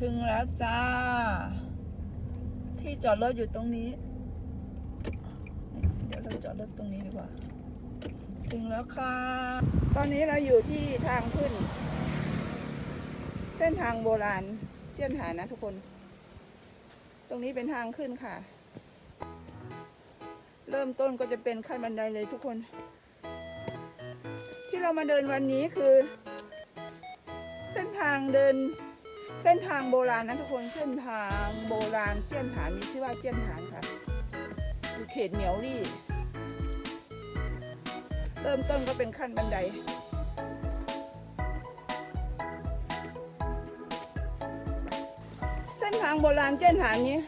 ถึงแล้วจ้า ที่จอดรถอยู่ตรงนี้ เดี๋ยวเราจอดรถตรงนี้ดีกว่า ถึงแล้วค่ะ ตอนนี้เราอยู่ที่ทางขึ้น เส้นทางโบราณเจียนหานะทุกคน ตรงนี้เป็นทางขึ้นค่ะ เริ่มต้นก็จะเป็นขั้นบันไดเลยทุกคน ที่เรามาเดินวันนี้คือ เส้นทางเดิน เส้นทางโบราณนะทุกคนเส้นทางโบราณเจียนฐานมีชื่อว่าเจียนฐานค่ะอยู่เขตเหมียวลี่ เริ่มต้นก็เป็นขั้นบันไดเส้นทางโบราณเจียนฐานนี้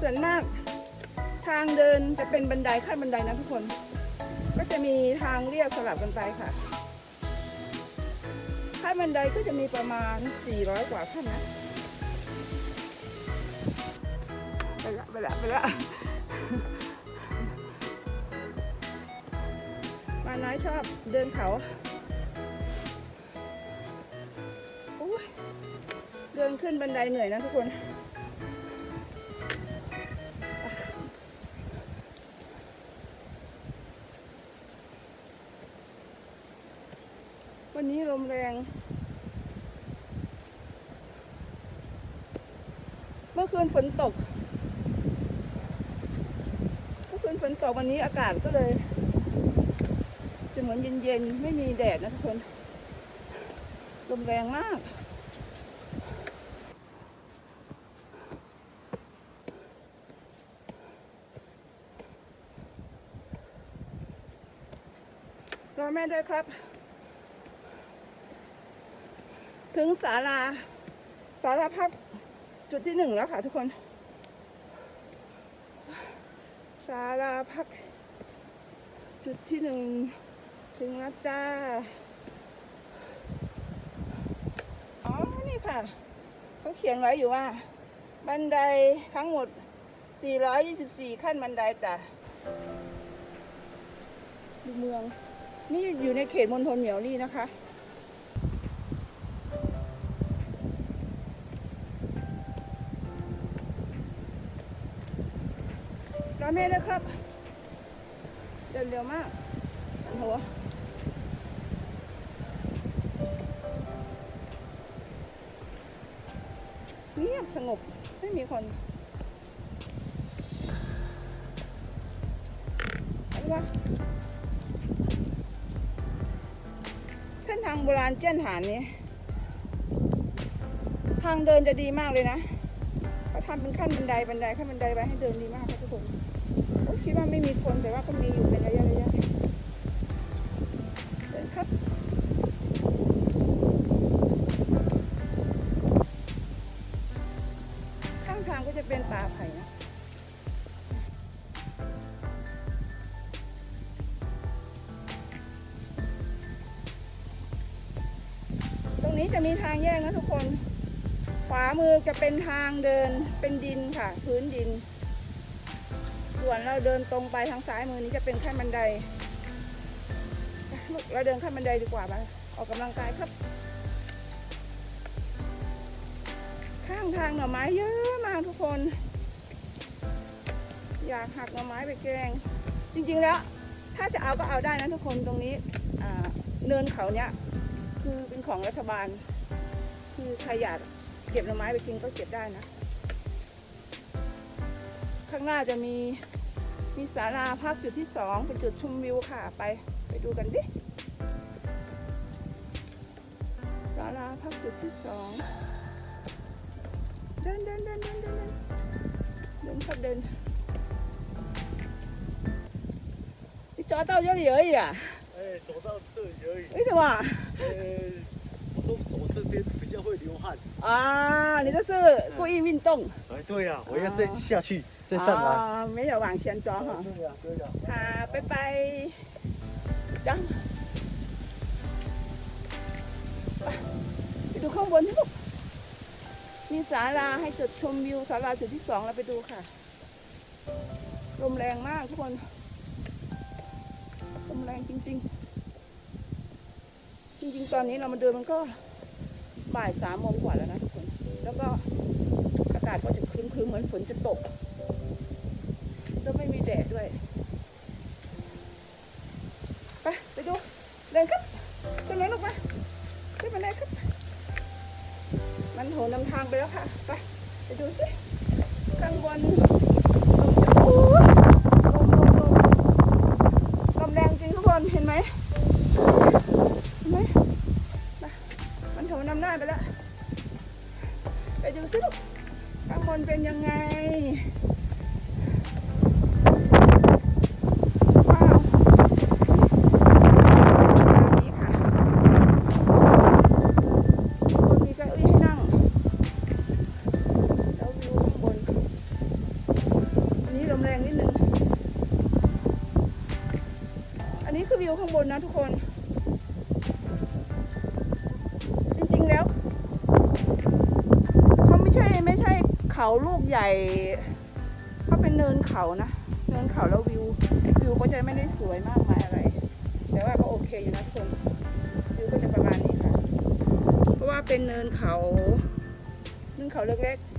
ส่วนมากทางเดินจะเป็นบันไดขั้นบันไดนะทุกคน ก็จะมีทางเรียบสลับกันไปค่ะ บันไดก็จะมีประมาณ 400 กว่าขั้นนะไปละไปละไปละมาน้อยชอบเดินเขาโอ้ยเดินขึ้นบันไดเหนื่อยนะทุกคน มแรง เมื่อคืนฝนตก เมื่อคืนฝนตกวันนี้อากาศก็เลย จะเหมือนเย็นๆ ไม่มีแดดนะทุกคน ลมแรงมากรอแม่ด้วยครับ ถึงศาลาศาลาพักจุดที่หนึ่งแล้วค่ะทุกคนศาลาพัก จุดที่หนึ่งถึงแล้วจ้า อ๋อ นี่ค่ะ เขาเขียนไว้อยู่ว่า บันไดทั้งหมด 424 ขั้นบันไดจ้ะดูเมือง นี่อยู่ในเขตมณฑลเหมียวลี่นะคะ รอเมย์นะครับ เดินเร็วมากโอ้โหเงียบสงบ ไม่มีคนอะไรวะเส้นทางโบราณเจี้ยนหานนี้ ทางเดินจะดีมากเลยนะเขาทำเป็นขั้นบันไดบันไดขั้นบันไดไวให้เดินดีมากค่ะทุกคน คิดว่าไม่มีคนแต่ว่าก็มีอยู่เป็นระยะระยะเดินครับข้างทางก็จะเป็นป่าไผ่นะตรงนี้จะมีทางแยกนะทุกคน ขวามือจะเป็นทางเดินเป็นดินค่ะ พื้นดิน ส่วนเราเดินตรงไปทางซ้ายมือนี้จะเป็นขั้นบันได เราเดินขั้นบันไดดีกว่าไปออกกำลังกายครับ ข้างทางหน่อไม้เยอะมากทุกคน อยากหักหน่อไม้ไปแกง จริงๆแล้ว ถ้าจะเอาก็เอาได้นะทุกคนตรงนี้เนินเขาเนี้ยคือเป็นของรัฐบาล คือใครอยากเก็บหน่อไม้ไปกินก็เก็บได้นะ ข้างหน้าจะมีมีศาลาพักจุดที่สองเป็นจุดชมวิวค่ะไปไปดูกันดิศาลาพักจุดที่สองเดินเดินเดินเดินเดินเดินเดินครับเดิน你抓到这里而已啊？哎，走到这里而已。为什么？呃，我都走这边比较会流汗。啊，你这是故意运动，哎，对呀、我要再下去， 再上来。啊，没有往前抓哈。对呀、对呀、ค่ะบ๊ายบายจังไปไปดูข้างบนที่ลูกมีศาลาให้จุดชมวิวศาลาจุดที่สองเราไปดูค่ะ ลมแรงมากทุกคน ลมแรงจริง ๆ จริง ๆ ตอนนี้เรามาเดินมันก็ บ่ายสามโมงกว่าแล้วนะทุกคน แล้วก็อากาศก็จะครึ้มๆเหมือนฝนจะตก แล้วไม่มีแดดด้วย ไปไปดู เดินครับขึ้นไหมลูกมาขึ้นมาเลยครับ มันโหนนำทางไปแล้วค่ะ ไปไปดูสิข้างบนโอ้ยลมลมแรงจริงทุกคนเห็นไหมเห็นไหมมามันโหนนำหน้าไปแล้ว ไปดูสิลูกข้างบนเป็นยังไง เป็นเนินเขาเนินเขาเล็กๆ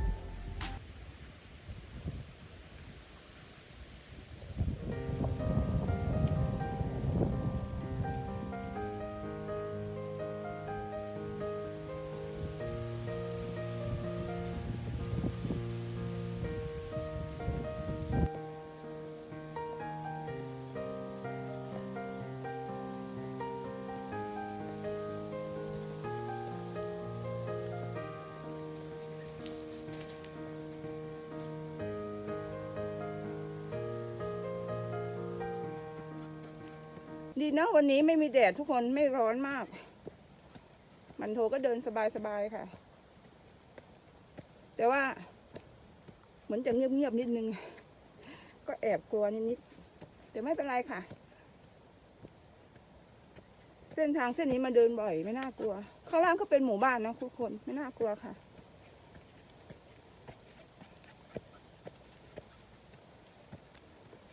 ดีนะวันนี้ไม่มีแดดทุกคนไม่ร้อนมาก มันโทก็เดินสบายๆค่ะ แต่ว่า เหมือนจะเงียบๆนิดนึง ก็แอบกลัวนิดๆแต่ไม่เป็นไรค่ะ เส้นทางเส้นนี้มาเดินบ่อย ไม่น่ากลัว ข้างล่างก็เป็นหมู่บ้านนะทุกคนไม่น่ากลัวค่ะ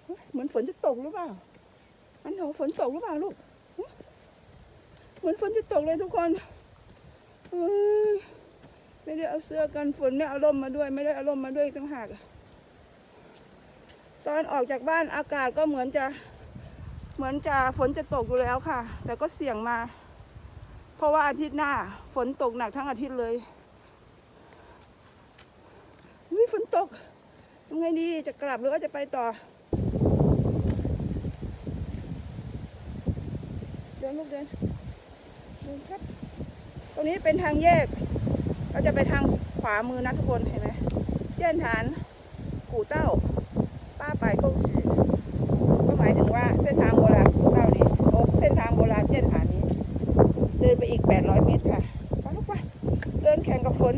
เฮ้ยเหมือนฝนจะตกหรือเปล่า มันโหฝนตกหรือเปล่าลูกเหมือนฝนจะตกเลยทุกคนไม่ได้เอาเสื้อกันฝนไม่เอาร่มมาด้วย ไม่ได้เอาร่มมาด้วยอีกต่างหากตอนออกจากบ้านอากาศก็เหมือนจะเหมือนจะฝนจะตกอยู่แล้วค่ะ แต่ก็เสี่ยงมา เพราะว่าอาทิตย์หน้า ฝนตกหนักทั้งอาทิตย์เลยวิฝนตกทำไงดีจะกลับหรือว่าจะไปต่อ ดินลูกเดินเดินครับ ตรงนี้เป็นทางแยก เราจะไปทางขวามือนะทุกคนเห็นไหมเจียนฐานกู่เต้า ป้าไปกงสีก็หมายถึงว่าเส้นทางโบราณกู่เต้านี้โอ้เส้นทางโบราณเจียนฐานนี้ เดินไปอีก 800 เมตรค่ะไปลูกไปเดินแข่งกับฝน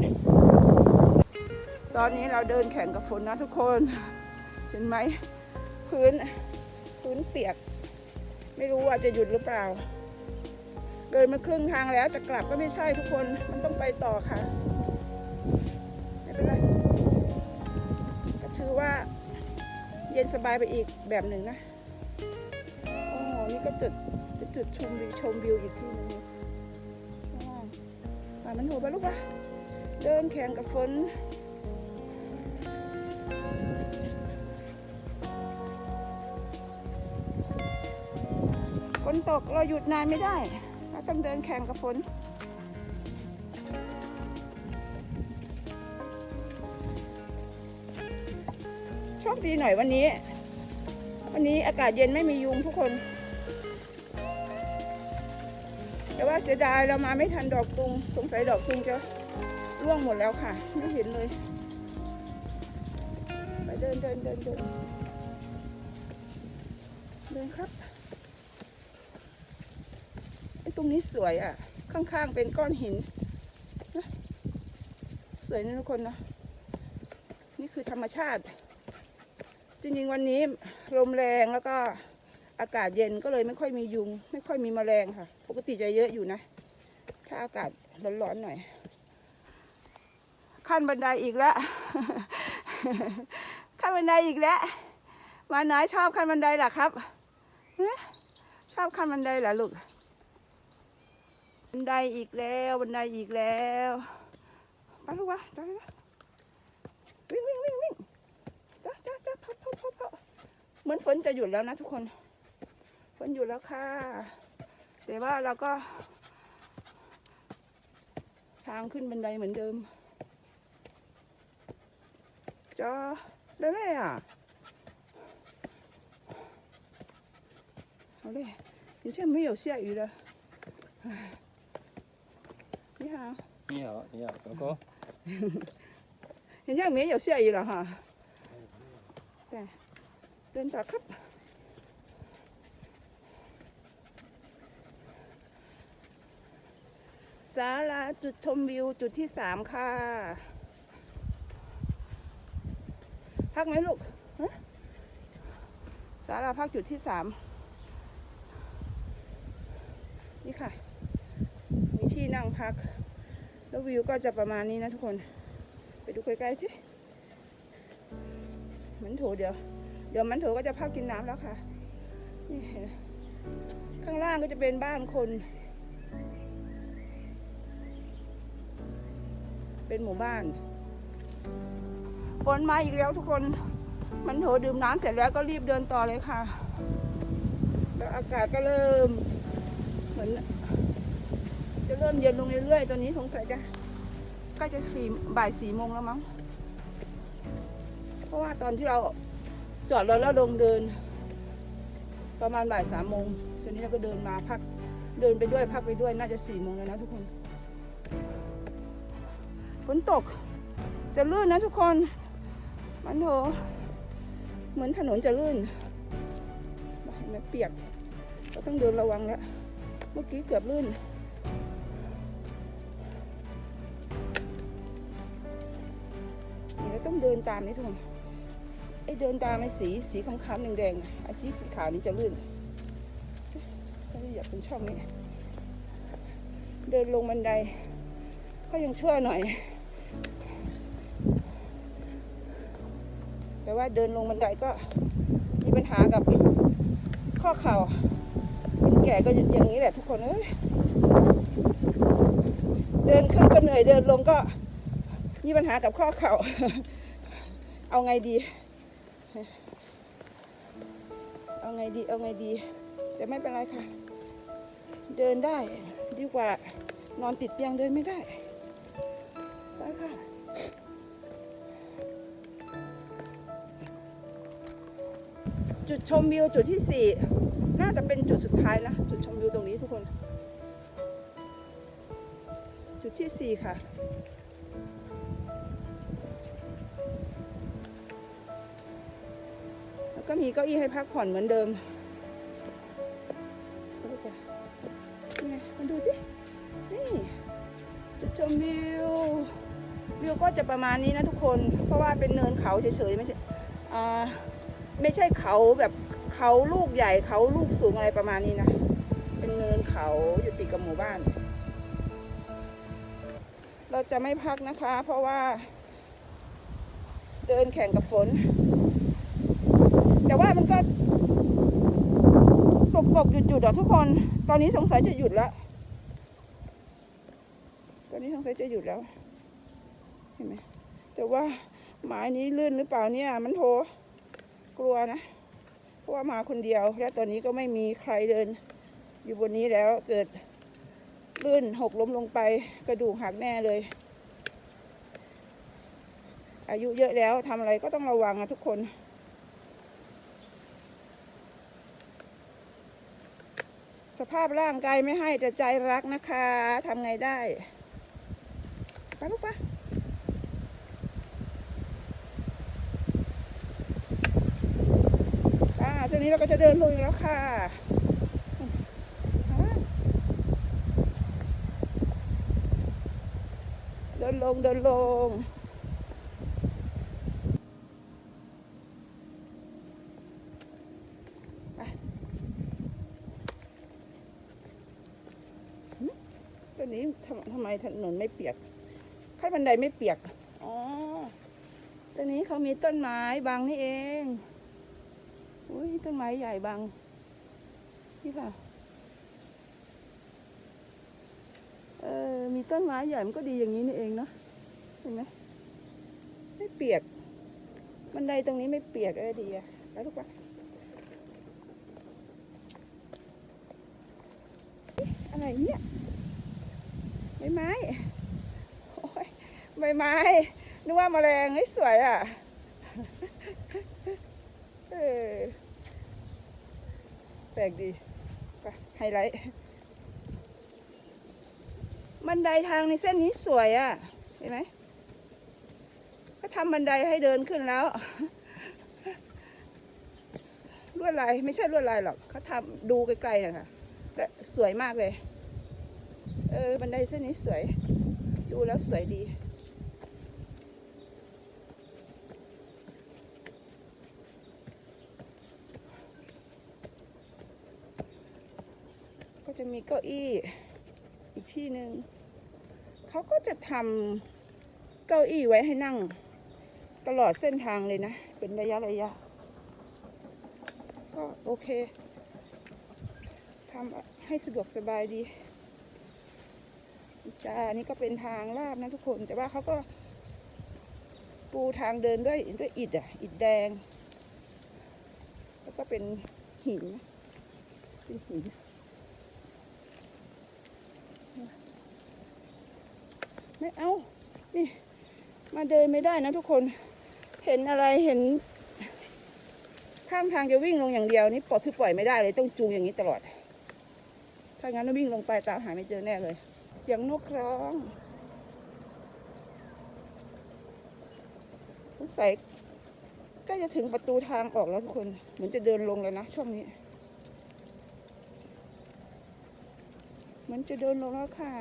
ตอนนี้เราเดินแข่งกับฝนนะทุกคน เห็นไหมพื้นพื้นเปียก ไม่รู้ว่าจะหยุดหรือเปล่า เดินมาครึ่งทางแล้วจะกลับก็ไม่ใช่ทุกคนมันต้องไปต่อค่ะไม่เป็นไรก็ถือว่าเย็นสบายไปอีกแบบหนึ่งนะโอ้โหนี่ก็จุดจุดชมวิวชมวิวอีกที่หนึงป่ามันโหไปลูกปะเดินแข่งกับฝนฝนตกเราหยุดนานไม่ได้ ต้องเดินแข่งกับฝนโชคดีหน่อยวันนี้ วันนี้อากาศเย็นไม่มียุงทุกคน แต่ว่าเสียดายเรามาไม่ทันดอกตุง สงสัยดอกตุงจะร่วงหมดแล้วค่ะ ไม่เห็นเลย ไปเดินเดินเดินเดินเดินครับ ตรงนี้สวยอะ ข้างๆเป็นก้อนหินนะสวยนะทุกคนนะนี่คือธรรมชาติ จริงๆวันนี้ลมแรงแล้วก็อากาศเย็นก็เลยไม่ค่อยมียุง ไม่ค่อยมีแมลงค่ะ ปกติจะเยอะอยู่นะ ถ้าอากาศร้อนๆหน่อยขั้นบันไดอีกแล้วขั้นบันไดอีกแล้วมาไหนชอบขั้นบันไดหรอครับชอบขั้นบันไดเหรอลูก บันไดอีกแล้วบันไดอีกแล้วไปลูกวะจ้าวิ่งวิ่งวิ่งวิ่งจ้าจ้าจ้าพับพับพับพับเหมือนฝนจะหยุดแล้วนะทุกคนฝนหยุดแล้วค่ะแต่ว่าเราก็ ทางขึ้นบันไดเหมือนเดิมจ้าได้เลยอ่ะ好累，以前没有下雨的。唉 你好，你好，你好，狗狗。现在没有下雨了哈。对，เดินต่อครับ ศาลาจุดชมวิวจุดที่สามค่ะ พักไหมลูกฮะศาลาพักจุดที่สาม นี่ค่ะ มีที่นั่งพัก แล้ววิวก็จะประมาณนี้นะทุกคน ไปดูใกล้ๆสิมันโถเดี๋ยว เดี๋ยวมันโถก็จะพักกินน้ำแล้วค่ะ นี่เห็นข้างล่างก็จะเป็นบ้านคน เป็นหมู่บ้านฝนมาอีกแล้วทุกคน มันโถดื่มน้ำเสร็จแล้วก็รีบเดินต่อเลยค่ะ แล้วอากาศก็เริ่ม เหมือน เริ่มเย็นลงเรื่อยๆ ตอนนี้สงสัยจะใกล้จะสี่บ่ายสี่โมงแล้วมั้ง เพราะว่าตอนที่เราจอดรถแล้วลงเดิน ประมาณบ่ายสามโมงตอนนี้เราก็เดินมาพักเดินไปด้วยพักไปด้วยน่าจะสี่โมงแล้วนะทุกคน ฝนตก จะลื่นนะทุกคน มันโถเหมือนถนนจะลื่นเห็นไหมเปียก เราต้องเดินระวังแล้ว เมื่อกี้เกือบลื่น ต้องเดินตามนี่ทุกคนไอ้เดินตามไอ้สีสีคำๆแดงๆไอ้สีสีขาวนี่จะลื่นก็อยากเป็นช่องนี้ เดินลงบันได ก็ยังชั่วหน่อย แต่ว่าเดินลงบันไดก็มีปัญหากับข้อเข่าคนแก่ก็อย่างนี้แหละทุกคนเอ้ยเดินขึ้นก็เหนื่อยเดินลงก็มีปัญหากับข้อเข่า เอาไงดี เอาไงดี เอาไงดี แต่ไม่เป็นไรค่ะ เดินได้ดีกว่านอนติดเตียงเดินไม่ได้ไปค่ะจุดชมวิวจุดที่สี่น่าจะเป็นจุดสุดท้ายนะ จุดชมวิวตรงนี้ทุกคน จุดที่สี่ค่ะ ก็มีเก้าอี้ให้พักผ่อนเหมือนเดิมนี่ไงมาดูสินี่จุดชมวิว วิวก็จะประมาณนี้นะทุกคน เพราะว่าเป็นเนินเขาเฉยๆไม่ใช่อ่าไม่ใช่เขาแบบเขาลูกใหญ่เขาลูกสูงอะไรประมาณนี้นะ เป็นเนินเขาอยู่ติดกับหมู่บ้าน เราจะไม่พักนะคะ เพราะว่า เดินแข่งกับฝน มันก็ตกตกหยุดหยุดๆอะทุกคน ตอนนี้สงสัยจะหยุดแล้ว ตอนนี้สงสัยจะหยุดแล้ว เห็นไหมแต่ว่าหมายนี้ลื่นหรือเปล่าเนี่ย มันโทรกลัวนะ เพราะว่ามาคนเดียว และตอนนี้ก็ไม่มีใครเดิน อยู่บนนี้แล้วเกิดลื่นหกล้มลงไป กระดูกหักแน่เลย อายุเยอะแล้วทำอะไรก็ต้องระวังนะทุกคน ภาพร่างกายไม่ให้แต่ใจรักนะคะทำไงได้ไปลูกปะอ่าตอนนี้เราก็จะเดินลงอีกแล้วค่ะเดินลงเดินลง ตอนนี้ทำทำไม ถนนไม่เปียกขั้นบันไดไม่เปียก อ๋อตอนนี้เขามีต้นไม้บังนี่เอง อุ้ยต้นไม้ใหญ่บัง นี่ค่ะออ มีต้นไม้ใหญ่มันก็ดีอย่างนี้นี่เองเนาะ เห็นไหมไม่เปียก บันไดตรงนี้ไม่เปียกเออดีอะไปทุกคนเอ๊ะอะไรเนี่ย ไม้โอ้ยใบไม้นึกว่าแมลงเฮ้ยสวยอะเออแปลกดีไปไฮไลท์บันไดทางในเส้นนี้สวยอะ เห็นไหมเขาทำบันไดให้เดินขึ้นแล้วลวดลายไม่ใช่ลวดลายหรอกเขาทำดูไกลๆนะคะสวยมากเลย ออบันไดเส้นนี้สวย ดูแล้วสวยดี ก็จะมีเก้าอี้อีกที่หนึ่งเขาก็จะทำเก้าอี้ไว้ให้นั่ง ตลอดเส้นทางเลยนะ เป็นระยะระยะ ก็โอเคทำให้สะดวกสบายดี จ้านี้ก็เป็นทางลาดนะทุกคน แต่ว่าเขาก็ ปูทางเดินด้วยด้วยอิฐอะ อิฐแดง แล้วก็เป็นหินเป็นหินไม่เอา นี่ มาเดินไม่ได้นะทุกคน เห็นอะไรเห็น ข้างทางจะวิ่งลงอย่างเดียวนี่ปล่อยคือปล่อยไม่ได้เลยต้องจูงอย่างนี้ตลอด ถ้างั้นเราวิ่งลงไปตามหาไม่เจอแน่เลย เสียงนกร้องสงสัยก็จะถึงประตูทางออกแล้วทุกคน เหมือนจะเดินลงแล้วนะช่วงนี้ เหมันจะเดินลงแล้วค่ะ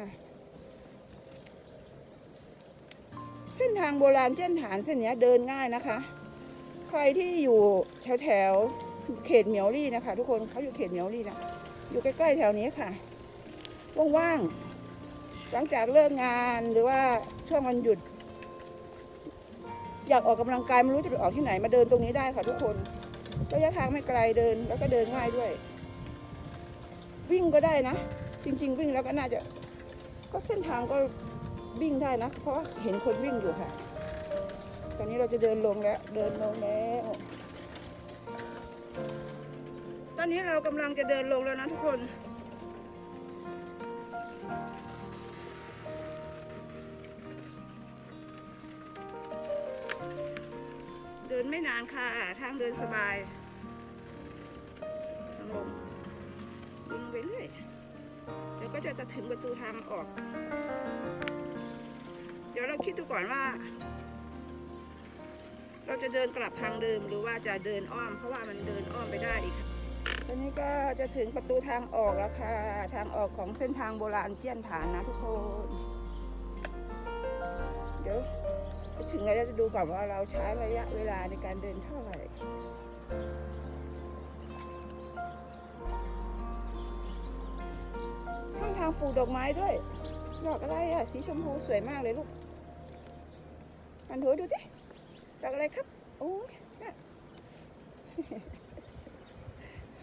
เส้นทางโบราณเส้นฐานเส้นนี้เดินง่ายนะคะ ใครที่อยู่แถวแถวๆเขตเหมียวลี่นะคะ ทุกคนเขาอยู่เขตเหมียวลี่นะอยู่ใกล้ๆแถวนี้ค่ะ ว่างๆ หลังจากเลิกงานหรือว่าช่วงวันหยุด อยากออกกำลังกายไม่รู้จะไปออกที่ไหนมาเดินตรงนี้ได้ค่ะทุกคนระยะทางไม่ไกลเดินแล้วก็เดินง่ายด้วย วิ่งก็ได้นะ จริง ๆ วิ่งแล้วก็น่าจะ ก็เส้นทางก็วิ่งได้นะ เพราะว่าเห็นคนวิ่งอยู่ค่ะ ตอนนี้เราจะเดินลงแล้ว เดินลงแล้วตอนนี้เรากำลังจะเดินลงแล้วนะทุกคน ดินไม่นานค่ะ ทางเดินสบายทางลงวิ่งไปเรื่อยเดี๋ยวก็จะจะถึงประตูทางออก เดี๋ยวเราคิดดูก่อนว่า เราจะเดินกลับทางเดิมหรือว่าจะเดินอ้อม เพราะว่ามันเดินอ้อมไปได้อีกตอนนี้ก็จะถึงประตูทางออกแล้วค่ะ ทางออกของเส้นทางโบราณเจียนฐานนะทุกคน เดี๋ยว ถึงเราจะดูก่อนว่าเราใช้ระยะเวลาในการเดินเท่าไหร่ข้างทางปลูกดอกไม้ด้วย ดอกอะไรอะ สีชมพูสวยมากเลยลูกอันถือดูดิดอกอะไรครับโอ้ยนะ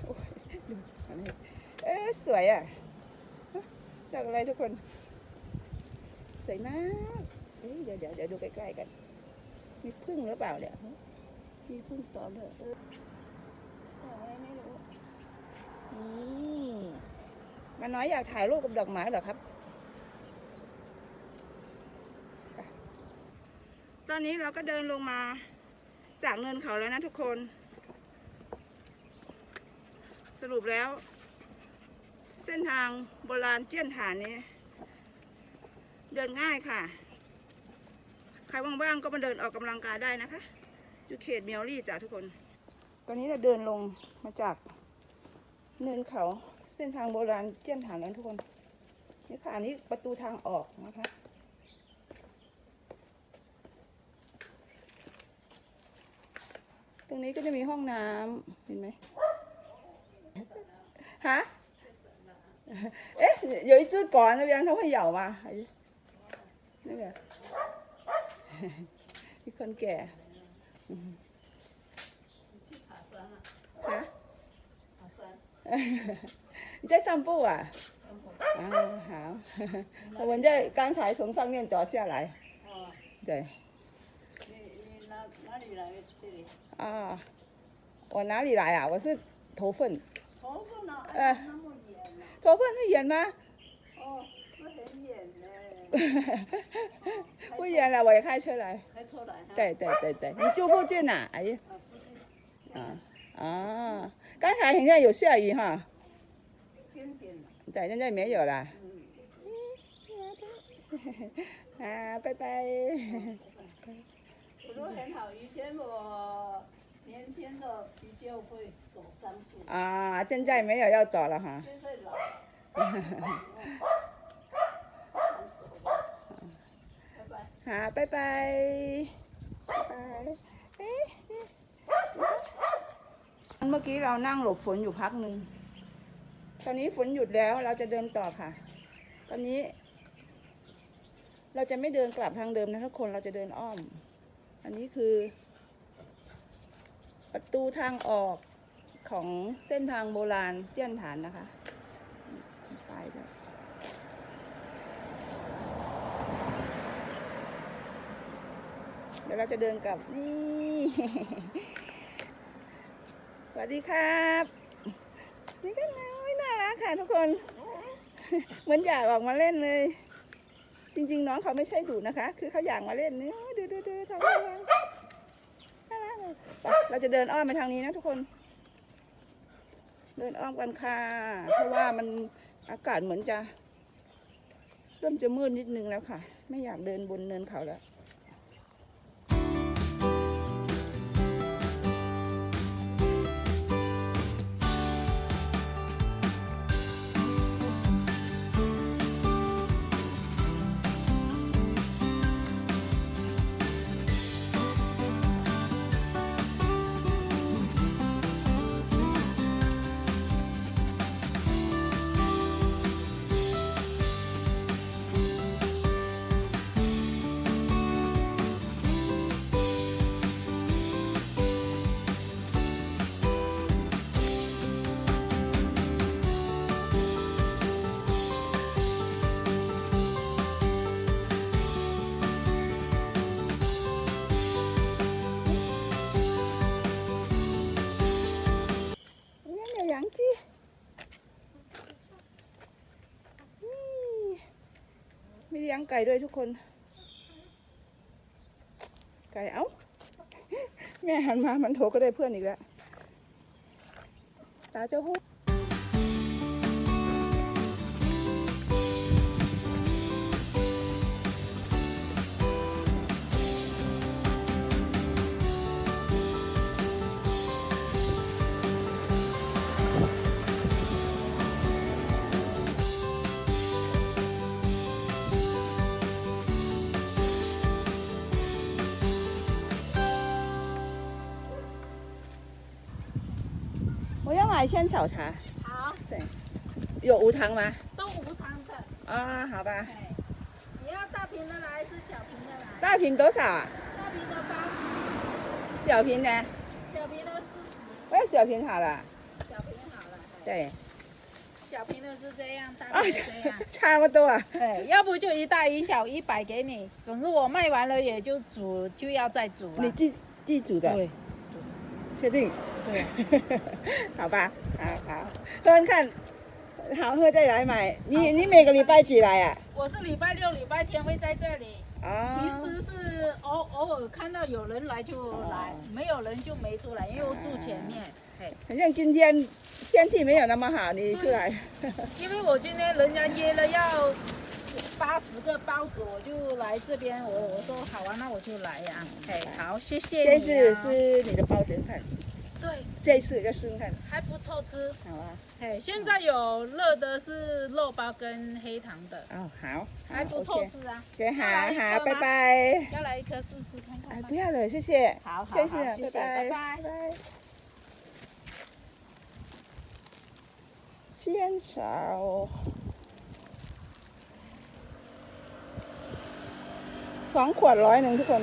โอ้ยดูอันนี้เอ๊สวยอะดอกอะไรทุกคน สวยมากเดี๋ยวเดี๋ยวเดี๋ยวดูใกล้ๆกัน มีพึ่งหรือเปล่าเนี่ยมีพึ่งตอมด้วยเออดอกอะไรไม่รู้นี่มาน้อยอยากถ่ายรูปกับดอกไม้เหรอครับ ตอนนี้เราก็เดินลงมาจากเนินเขาแล้วนะทุกคน สรุปแล้ว เส้นทางโบราณเจี้ยนฐานนี้ เดินง่ายค่ะ ครว่างๆก็มาเดินออกกำลังกายได้นะคะ อยู่เขตเมียวรี่จ้ะทุกคน ตอนนี้เราเดินลงมาจากเนินเขา เส้นทางโบราณเจี้ยนฐานแล้วทุกคน นี่ค่ะอันนี้ประตูทางออกนะคะ ตรงนี้ก็จะมีห้องน้ำเห็นไหมฮะเอ๊ะ有一只狗啊那边它会咬吗还是那个 มีคนแก่อืม 去爬山了， ฮะ 爬山。你在散步啊呃， 啊，好，我们这刚才从上面走下来，哦，对，你你哪哪里来这里？啊，我哪里来啊？我是头份，头发呢？哎哎，那么远呢？头份是远吗？ 不远了，我也开车来。开车来？对对对对，你住附近呐、哎呀，啊。啊啊，刚才好像有下雨哈，点点。对，现在没有了。嗯，啊，拜拜。我说很好，以前我年轻的比较会走山路，啊，现在没有要走了哈。现在老。难 ค่ะบ๊ายบายเมื่อกี้เรานั่งหลบฝนอยู่พักหนึ่ง ตอนนี้ฝนหยุดแล้วเราจะเดินต่อค่ะ ตอนนี้ เราจะไม่เดินกลับทางเดิมนะทุกคนเราจะเดินอ้อม อันนี้คือ ประตูทางออกของเส้นทางโบราณเจี้ยนฐานนะคะ ดี๋ยวเราจะเดินกลับนี่สวัสดีครับ นี่ก็น้อยน่ารักค่ะทุกคน เหมือนอยากออกมาเล่นเลย จริง ๆ น้องเขาไม่ใช่ดุนะคะ คือเขาอยากมาเล่นนี่ดูดูดูทำน่ารักน่ารักเลยเราจะเดินอ้อมไปทางนี้นะทุกคน เดินอ้อมกันค่ะ เพราะว่ามันอากาศเหมือนจะ เริ่มจะมืดนิดนึงแล้วค่ะ ไม่อยากเดินบนเนินเขาแล้ว ลี้ยงไก่ด้วยทุกคน ไก่เอ้า แม่หันมามันโถก็ได้เพื่อนอีกแล้ว ตาเจ้าหู้ 我要买仙草茶，好，对有无糖吗？都无糖的。啊，好吧。哎，你要大瓶的来，是小瓶的来？大瓶多少啊？大瓶的八十，小瓶的？小瓶的四十，我要小瓶好了。小瓶好了。哎对，小瓶的是这样，大啊瓶是这样。差不多啊。对，要不就一大一小一百给你。总之我卖完了也就煮，就要再煮了。你自自煮的，对确定？对，好吧，好好，看，好喝再来买。你你每个礼拜几来啊？我是礼拜六、礼拜天会在这里。啊平时是偶偶尔看到有人来就来，没有人就没出来，因为我住前面。嘿，好像今天天气没有那么好，你出来。因为我今天人家约了要八十个包子，我就来这边。我我说好啊，那我就来呀、哎，好，谢谢这你、啊。次是你的包子看，对，这次要试试看，还不错吃。好啊。嘿，现在有热的是肉包跟黑糖的，哦，好，还不错吃啊。给好要来一好，拜颗吗拜。要来一颗试吃看看哎，吗不？要了，谢谢。好好谢好谢谢拜拜拜拜。仙草สองขวดร้อยหนึ่งทุกคน